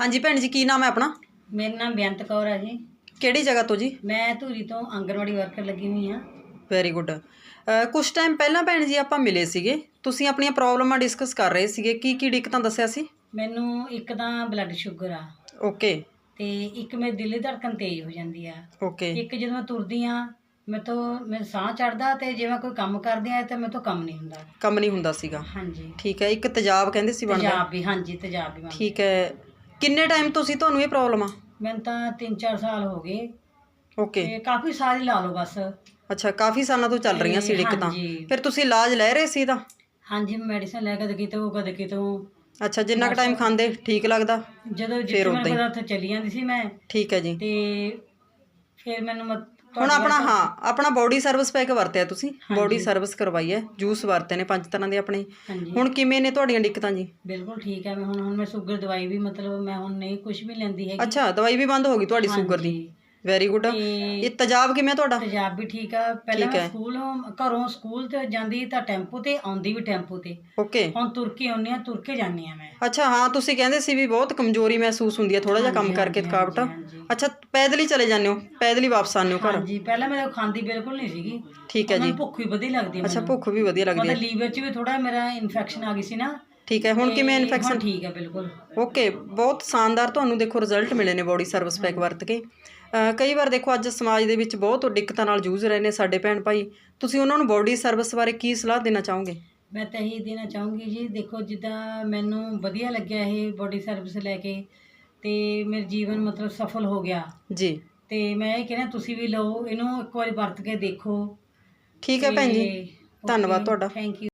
ਹਾਂਜੀ ਭੈਣ ਜੀ ਕੀ ਨਾਮ ਹੈ ਆਪਣਾ? ਮੇਰਾ ਨਾਮ ਬੇਅੰਤ ਕੌਰ ਹੈ ਜੀ। ਕਿਹੜੀ ਜਗ੍ਹਾ ਤੋਂ ਜੀ? ਮੈਂ ਧੂਰੀ ਤੋਂ ਆਂਗਣਵਾੜੀ ਵਰਕਰ ਲੱਗੀ ਹੋਈ ਹਾਂ। ਵੈਰੀ ਗੁੱਡ ਕੁਝ ਟਾਈਮ ਪਹਿਲਾਂ ਭੈਣ ਜੀ ਆਪਾਂ ਮਿਲੇ ਸੀਗੇ। ਤੁਸੀਂ ਆਪਣੀਆਂ ਪ੍ਰੋਬਲਮਾਂ ਡਿਸਕਸ ਕਰ ਰਹੇ ਸੀਗੇ। ਕੀ ਕੀ ਦਿੱਕਤਾਂ ਦੱਸਿਆ ਸੀ? ਮੈਨੂੰ ਇੱਕ ਤਾਂ ਬਲੱਡ ਸ਼ੂਗਰ ਆ। ਓਕੇ ਤੇ ਇੱਕ ਮੇਰੀ ਦਿਲ ਦੀ ਧੜਕਨ ਤੇਜ਼ ਹੋ ਜਾਂਦੀ ਆ। ਓਕੇ ਇੱਕ ਜਦੋਂ ਮੈਂ ਤੁਰਦੀ ਆ ਮੈਂ ਤੋਂ ਮੇਰੇ ਸਾਹ ਚੜਦਾ ਤੇ ਜੇ ਮੈਂ ਕੋਈ ਕੰਮ ਕਰਦੀ ਆ ਤਾਂ ਮੇਰੇ ਤੋਂ ਕੰਮ ਨਹੀਂ ਹੁੰਦਾ। ਕੰਮ ਨਹੀਂ ਹੁੰਦਾ ਸੀਗਾ। ਹਾਂਜੀ। ਠੀਕ ਹੈ ਇੱਕ ਤੇਜ਼ਾਬ ਕਹਿੰਦੇ ਸੀ ਬਣਦਾ। ਤੇਜ਼ਾਬ ਵੀ ਹਾਂਜੀ ਤੇਜ਼ਾਬ ਵੀ ਬਣਦਾ। ਠੀਕ ਹੈ। ਕਿੰਨੇ ਟਾਈਮ ਤੋਂ ਸੀ ਤੁਹਾਨੂੰ ਇਹ ਪ੍ਰੋਬਲਮ ਆ? ਮੈਨੂੰ ਤਾਂ 3-4 ਸਾਲ ਹੋ ਗਏ। ਓਕੇ ਤੇ ਕਾਫੀ ਸਾਲ ਹੀ ਲਾ ਲਓ ਬਸ। ਅੱਛਾ ਕਾਫੀ ਸਾਲਾਂ ਤੋਂ ਚੱਲ ਰਹੀਆਂ ਸੀ ਤੇ ਦਿੱਕਤਾਂ ਹਾਂਜੀ। ਫਿਰ ਤੁਸੀਂ ਇਲਾਜ ਲੈ ਰਹੇ ਸੀ ਤਾਂ? ਹਾਂਜੀ ਮੈਡੀਸਨ ਲੈ ਕਦੇ ਕਿਤੋਂ ਕਦੇ ਕਿਤੋਂ ਅੱਛਾ ਜਿੰਨਾ ਕੁ ਟਾਈਮ ਖਾਂਦੇ ਠੀਕ ਲੱਗਦਾ? ਜਦੋਂ ਜਿੱਥੇ ਹੀ। ਮੈਨੂੰ ਪਤਾ ਉੱਥੇ ਚਲੀ ਜਾਂਦੀ ਸੀ ਮੈਂ। ਠੀਕ ਹੈ ਜੀ। ਤੇ ਫਿਰ ਮੈਨੂੰ ਮਤ- ਹੁਣ ਆਪਣਾ ਹਾਂ ਆਪਣਾ ਬੋਡੀ ਸਰਵਿਸ ਪੈਕ ਵਰਤਿਆ ਤੁਸੀਂ। ਬੋਡੀ ਸਰਵਿਸ ਕਰਵਾਈ ਹੈ ਜੂਸ ਵਰਤੇ ਨੇ ਪੰਜ ਤਰ੍ਹਾਂ ਦੇ ਆਪਣੇ। ਹਾਂਜੀ। ਹੁਣ ਕਿਵੇਂ ਨੇ ਤੁਹਾਡੀਆਂ ਦਿੱਕਤਾਂ ਜੀ? ਬਿਲਕੁਲ ਠੀਕ ਹੈ ਮੈਂ ਹੁਣ ਹੁਣ ਮੈਂ ਸ਼ੂਗਰ ਦਵਾਈ ਵੀ ਮਤਲਬ ਮੈਂ ਹੁਣ ਨਹੀਂ ਕੁਝ ਵੀ ਲੈਂਦੀ ਹੈਗੀ। ਅੱਛਾ ਦਵਾਈ ਵੀ ਬੰਦ ਹੋ ਗਈ ਤੁਹਾਡੀ ਸ਼ੂਗਰ ਦੀ? ਹਾਂਜੀ। ਵੈਰੀ ਗੁੱਡ ਤੇ ਇਹ ਤੇਜ਼ਾਬ ਕਿਵੇਂ ਤੁਹਾਡਾ? ਤੇਜ਼ਾਬ ਵੀ ਠੀਕ ਆ। ਪਹਿਲਾਂ ਠੀਕ। ਸਕੂਲ ਘਰੋਂ ਸਕੂਲ ਤੇ ਜਾਂਦੀ ਤਾਂ ਟੈਂਪੂ ਤੇ ਆਉਂਦੀ ਵੀ ਟੈਂਪੂ ਤੇ। ਓਕੇ ਹੁਣ ਤੁਰ ਕੇ ਆਉਂਦੀ ਆ ਤੁਰ ਕੇ ਜਾਂਦੀ ਆ ਮੈਂ। ਅੱਛਾ ਹਾਂ ਤੁਸੀਂ ਕਹਿੰਦੇ ਸੀ ਵੀ ਬਹੁਤ ਕਮਜ਼ੋਰੀ ਮਹਿਸੂਸ ਹੁੰਦੀ ਹੈ ਥੋੜਾ ਜਿਹਾ ਕੰਮ ਹਾਂਜੀ, ਕਰਕੇ ਹਾਂਜੀ, ਥਕਾਵਟ। ਹਾਂਜੀ। ਅੱਛਾ ਪੈਦਲ ਹੀ ਚਲੇ ਜਾਂਦੇ ਹੋ? ਪੈਦਲ ਹੀ ਵਾਪਸ ਆਉਂਦੇ ਹੋ ਘਰ? ਹਾਂਜੀ ਪਹਿਲਾਂ ਮੈਂ ਖਾਂਦੀ ਬਿਲਕੁਲ ਨਹੀਂ ਸੀਗੀ। ਠੀਕ ਹੈ ਜੀ ਨੂੰ ਭੁੱਖ ਵੀ ਵਧੀ ਲੱਗਦੀ ਅੱਛਾ ਮੈਨੂੰ। ਭੁੱਖ ਵੀ ਵਧੀਆ ਲੱਗਦੀ ਹੈ। ਮਤਲਬ ਲੀਵਰ 'ਚ ਵੀ ਥੋੜਾ ਮੇਰਾ ਇਨਫੈਕਸ਼ਨ ਆ ਗਈ ਸੀ ਨਾ। ਠੀਕ ਹੈ ਹੁਣ ਕਿਵੇਂ ਇਨਫੈਕਸ਼ਨ ਠੀਕ ਹੈ ਬਿਲਕੁਲ। ਓਕੇ ਬਹੁਤ ਸ਼ਾਨਦਾਰ ਤੁਹਾਨੂੰ ਦੇਖੋ ਰਿਜ਼ਲਟ ਮਿਲੇ ਨੇ ਬੋਡੀ ਸਰਵਿਸ ਪੈਕ ਵਰਤ ਕੇ। ਕਈ ਵਾਰ ਦੇਖੋ ਅੱਜ ਸਮਾਜ ਦੇ ਵਿੱਚ ਬਹੁਤ ਦਿੱਕਤਾਂ ਨਾਲ ਜੂਝ ਰਹੇ ਨੇ ਸਾਡੇ ਭੈਣ ਭਾਈ। ਤੁਸੀਂ ਉਹਨਾਂ ਨੂੰ ਬੋਡੀ ਸਰਵਿਸ ਬਾਰੇ ਕੀ ਸਲਾਹ ਦੇਣਾ ਚਾਹੋਗੇ? ਮੈਂ ਤਾਂ ਇਹੀ ਦੇਣਾ ਚਾਹੂੰਗੀ ਜੀ ਦੇਖੋ ਜਿੱਦਾਂ ਮੈਨੂੰ ਵਧੀਆ ਲੱਗਿਆ ਇਹ ਬੋਡੀ ਸਰਵਿਸ ਲੈ ਕੇ ਤੇ ਮੇਰਾ ਜੀਵਨ ਮਤਲਬ ਸਫਲ ਹੋ ਗਿਆ। ਜੀ। ਤੇ ਮੈਂ ਇਹ ਕਹਿੰਦਾ ਤੁਸੀਂ ਵੀ ਲਓ ਇਹਨੂੰ ਇੱਕ ਵਾਰੀ ਵਰਤ ਕੇ ਦੇਖੋ। ਠੀਕ ਹੈ ਭੈਣ ਜੀ। ਧੰਨਵਾਦ ਤੁਹਾਡਾ। Thank you